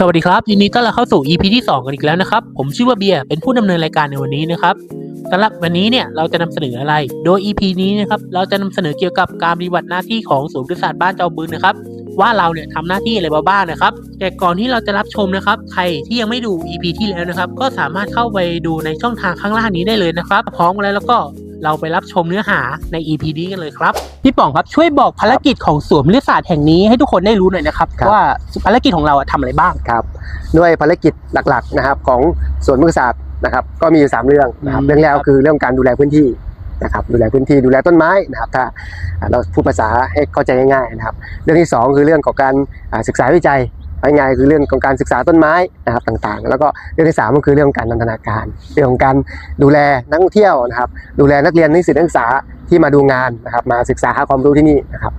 สวัสดีครับยินดีต้อนรับเข้าสู่ EP ที่ 2 กันอีกแล้วนะครับ ผมชื่อว่าเบียร์เป็นผู้ดำเนินรายการในวันนี้นะครับสำหรับวันนี้เนี่ยเราจะนำเสนออะไร โดย EP นี้นะครับเราจะนำเสนอเกี่ยวกับการปฏิบัติหน้าที่ของศูนย์วิทยาศาสตร์บ้านเจ้าบืนนะครับ ว่าเราเนี่ยทำหน้าที่อะไรบ้างนะครับ แต่ก่อนที่เราจะรับชมนะครับ ใครที่ยังไม่ดู EP ที่แล้วนะครับ ก็สามารถเข้าไปดูในช่องทางข้างล่างนี้ได้เลยนะครับ พร้อมกันแล้วแล้วก็ เราไปรับชมเนื้อหาใน EP นี้กันเลยครับ พี่ป๋องครับช่วยบอกภารกิจของสวนวิทยาศาสตร์แห่งนี้ให้ทุกคนได้รู้หน่อยนะครับ ครับ ว่าภารกิจของเราอะทำอะไรบ้าง ครับด้วยภารกิจหลักๆนะครับของสวนพฤกษศาสตร์นะครับก็มีอยู่สามเรื่องนะครับอืม เรื่องแรกก็คือเรื่องการดูแลพื้นที่นะครับดูแลพื้นที่ดูแลต้นไม้นะครับถ้าอ่าเราพูดภาษาให้เข้าใจง่ายๆนะครับเรื่องที่สองคือเรื่องของการอ่าศึกษาวิจัย ง่ายๆคือเรื่องของการศึกษาต้นไม้นะครับต่างๆ แล้วก็เรื่องที่สามก็คือเรื่องของการนันทนาการ เรื่องของการดูแลนักท่องเที่ยวนะครับ ดูแลนักเรียนนิสิตนักศึกษาที่มาดูงานนะครับ มาศึกษาหาความรู้ที่นี่นะครับ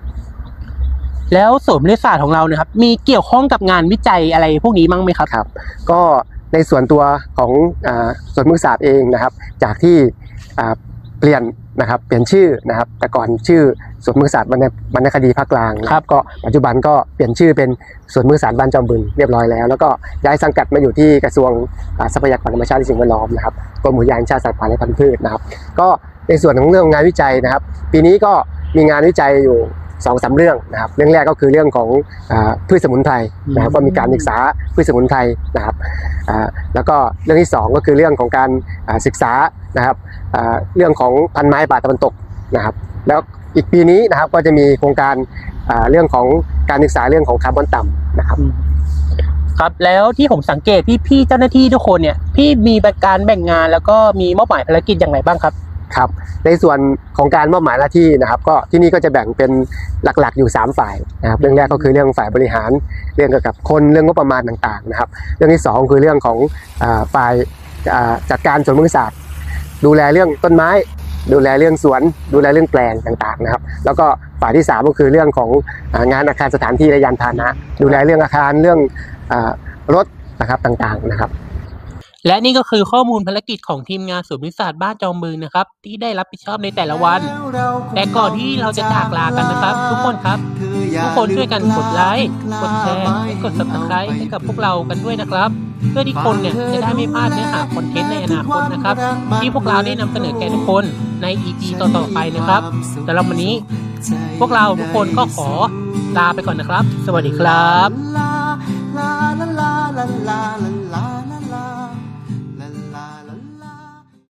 แล้วสวนวิทยาศาสตร์ของเราเนี่ยครับมีเกี่ยวข้องกับงานวิจัยอะไรพวกนี้มั้งไหมครับครับ ก็ในส่วนตัวของอาสวนพฤกษศาสตร์เองนะครับ จากที่อ่า เปลี่ยนนะครับเปลี่ยนชื่อนะครับ แต่ก่อนชื่อสวนพฤกษศาสตร์วรรณวรรณคดีภาคกลางนะครับก็ปัจจุบันก็เปลี่ยนชื่อเป็นสวนพฤกษศาสตร์บ้านจอมบึงเรียบร้อยแล้ว แล้วก็ย้ายสังกัดมาอยู่ที่กระทรวงอ่าทรัพยากรธรรมชาติและสิ่งแวดล้อมนะครับกรมอุทยานแห่งชาติสัตว์ป่าและพันธุ์พืชนะครับ ก็ในส่วนของเรื่องงานวิจัยนะครับ ปีนี้ก็มีงานวิจัยอยู่ สองสามเรื่องนะครับเรื่องแรกก็คือเรื่องของอาพืชสมุนไพรนะครับอืมก็มีการศึกษาพืชสมุนไพรนะครับอ่าแล้วก็เรื่องที่สองก็คือเรื่องของการอ่าศึกษานะครับอ่าเรื่องของพันไม้ป่าตะวันตกนะครับแล้วอีกปีนี้นะครับก็จะมีโครงการอ่าเรื่องของการศึกษาเรื่องของคาร์บอนต่ำนะครับครับแล้วที่ผมสังเกตพี่พี่ๆเจ้าหน้าที่ทุกคนเนี่ยพี่มีการแบ่งงานแล้วก็มีมอบหมายภารกิจอย่างไรบ้างครับ ครับในส่วนของการมอบหมายหน้าที่นะครับก็ที่นี่ก็จะแบ่งเป็นหลักๆอยู่ 3 ฝ่ายนะครับเรื่องแรกก็คือเรื่องฝ่ายบริหาร เรื่องเกี่ยวกับคนเรื่องงบประมาณต่างๆนะครับเรื่องที่ 2 คือเรื่องของฝ่ายจัดการสวนพฤกษศาสตร์ดูแลเรื่องต้นไม้ ดูแลเรื่องสวน ดูแลเรื่องแปลงต่างๆนะครับ แล้วก็ฝ่ายที่ 3 ก็คือเรื่องของงานอาคารสถานที่และยานพาหนะ ดูแลเรื่องอาคารเรื่องรถนะครับต่างๆนะครับ และนี่ก็คือข้อมูลภารกิจของทีมงานสวนวิทยาศาสตร์บ้านจอมบึงนะครับ ที่ได้รับผิดชอบในแต่ละวัน แต่ก่อนที่เราจะจากลากันนะครับ ทุกคนครับ ทุกคนช่วยกันกดไลค์กดแชร์และกด subscribe ให้กับพวกเรากันด้วยนะครับ เพื่อที่คนเนี่ยจะได้ไม่พลาดเนื้อหาคอนเทนต์ในอนาคตนะครับ ที่พวกเราได้นำเสนอแก่ทุกคนใน EP ต่อๆไปนะครับสำหรับวันนี้ พวกเราทุกคนก็ขอลาไปก่อนนะครับ สวัสดีครับ